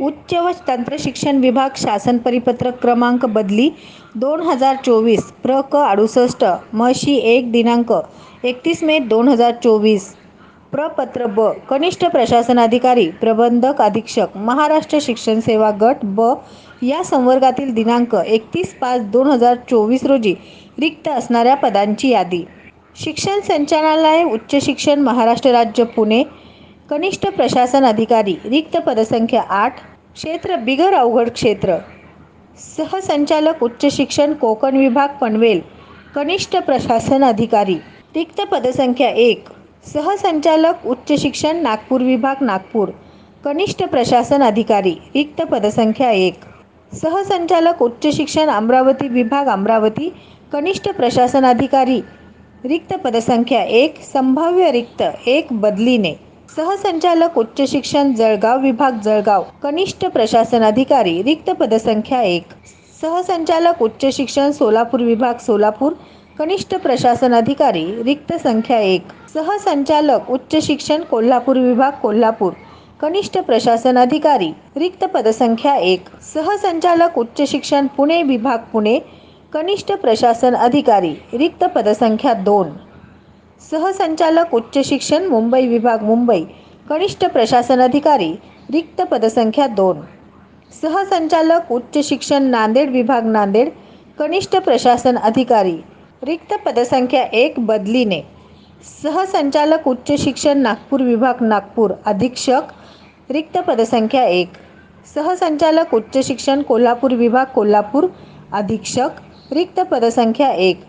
उच्च व तंत्र शिक्षण विभाग शासन परिपत्रक क्रमांक बदली दोन हजार चोवीस प्र क अडुसष्ट मशी एक दिनांक एकतीस मे दोन हजार चोवीस. प्रपत्र ब कनिष्ठ प्रशासन अधिकारी प्रबंधक अधीक्षक महाराष्ट्र शिक्षण सेवा गट ब या संवर्गातील दिनांक एकतीस पाच दोन हजार चोवीस रोजी रिक्त असणाऱ्या पदांची यादी. शिक्षण संचालनालय उच्च शिक्षण महाराष्ट्र राज्य पुणे कनिष्ठ प्रशासन अधिकारी रिक्त पदसंख्या आठ क्षेत्र बिगर अवघड क्षेत्र. सहसंचालक उच्च शिक्षण कोकण विभाग पनवेल. कनिष्ठ प्रशासन अधिकारी रिक्त पदसंख्या एक सहसंचालक उच्च शिक्षण नागपूर विभाग नागपूर. कनिष्ठ प्रशासन अधिकारी रिक्त पदसंख्या एक. सहसंचालक उच्च शिक्षण अमरावती विभाग अमरावती. कनिष्ठ प्रशासन अधिकारी रिक्त पदसंख्या एक संभाव्य रिक्त एक बदलीने. सहसंचालक उच्च शिक्षण जळगाव विभाग जळगाव कनिष्ठ प्रशासन अधिकारी रिक्त पदसंख्या एक. सहसंचालक उच्च शिक्षण सोलापूर विभाग सोलापूर कनिष्ठ प्रशासन अधिकारी रिक्त संख्या एक. सहसंचालक उच्च शिक्षण कोल्हापूर विभाग कोल्हापूर कनिष्ठ प्रशासन अधिकारी रिक्त पदसंख्या एक. सहसंचालक उच्च शिक्षण पुणे विभाग पुणे कनिष्ठ प्रशासन अधिकारी रिक्त पदसंख्या दोन. सहसंचालक उच्च शिक्षण मुंबई विभाग मुंबई. कनिष्ठ प्रशासन अधिकारी रिक्त पदसंख्या दोन. सहसंचालक उच्च शिक्षण नांदेड विभाग नांदेड. कनिष्ठ प्रशासन अधिकारी रिक्त पदसंख्या एक बदलीने. सहसंचालक उच्च शिक्षण नागपूर विभाग नागपूर. अधीक्षक रिक्त पदसंख्या एक. सहसंचालक उच्च शिक्षण कोल्हापूर विभाग कोल्हापूर. अधीक्षक रिक्त पदसंख्या एक.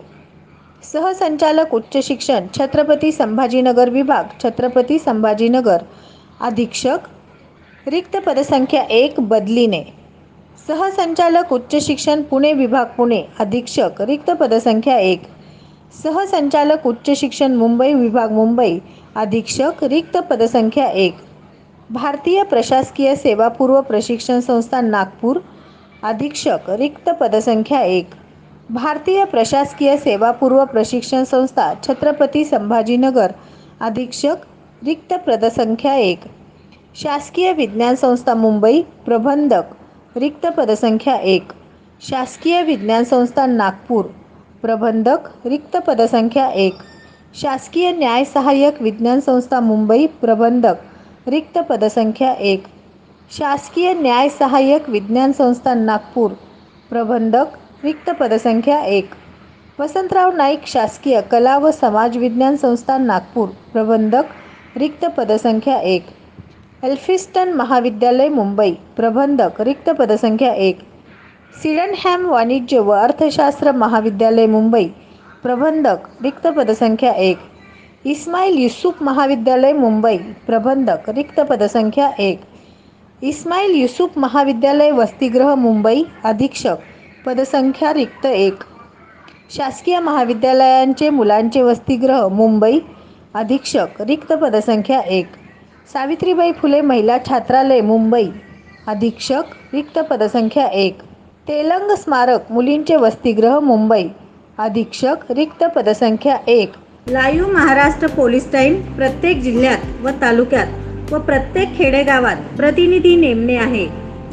सहसंचालक उच्च शिक्षण छत्रपती संभाजीनगर विभाग छत्रपती संभाजीनगर. अधीक्षक रिक्त पदसंख्या एक बदलीने. सहसंचालक उच्च शिक्षण पुणे विभाग पुणे. अधीक्षक रिक्त पदसंख्या एक. सहसंचालक उच्च शिक्षण मुंबई विभाग मुंबई. अधीक्षक रिक्त पदसंख्या एक. भारतीय प्रशासकीय सेवापूर्व प्रशिक्षण संस्था नागपूर. अधीक्षक रिक्त पदसंख्या एक. भारतीय प्रशासकीय सेवापूर्व प्रशिक्षण संस्था छत्रपती संभाजीनगर अधीक्षक रिक्त पदसंख्या एक. शासकीय विज्ञान संस्था मुंबई प्रबंधक रिक्त पदसंख्या एक. शासकीय विज्ञान संस्था नागपूर प्रबंधक रिक्त पदसंख्या एक. शासकीय न्याय सहाय्यक विज्ञान संस्था मुंबई प्रबंधक रिक्त पदसंख्या एक. शासकीय न्याय सहाय्यक विज्ञान संस्था नागपूर प्रबंधक रिक्त पदसंख्या एक. वसंतराव नाईक शासकीय कला व समाज विज्ञान संस्था नागपूर. प्रबंधक रिक्त पदसंख्या एक. एल्फिस्टन महाविद्यालय मुंबई. प्रबंधक रिक्त पदसंख्या एक. सिडनहॅम वाणिज्य व अर्थशास्त्र महाविद्यालय मुंबई. प्रबंधक रिक्त पदसंख्या एक. इस्माईल युसुफ महाविद्यालय मुंबई. प्रबंधक रिक्त पदसंख्या एक. इस्माईल युसुफ महाविद्यालय वसतिगृह मुंबई. अधीक्षक पदसंख्या रिक्त एक. शासकीय महाविद्यालयांचे मुलांचे वसतिगृह मुंबई. अधीक्षक रिक्त पदसंख्या एक. सावित्रीबाई फुले महिला छात्रालय मुंबई. अधीक्षक रिक्त पदसंख्या एक. तेलंग स्मारक मुलींचे वसतिगृह मुंबई. अधीक्षक रिक्त पदसंख्या एक. लाईव महाराष्ट्र पोलीस टाईम प्रत्येक जिल्ह्यात व तालुक्यात व प्रत्येक खेडेगावात प्रतिनिधी नेमणे आहे.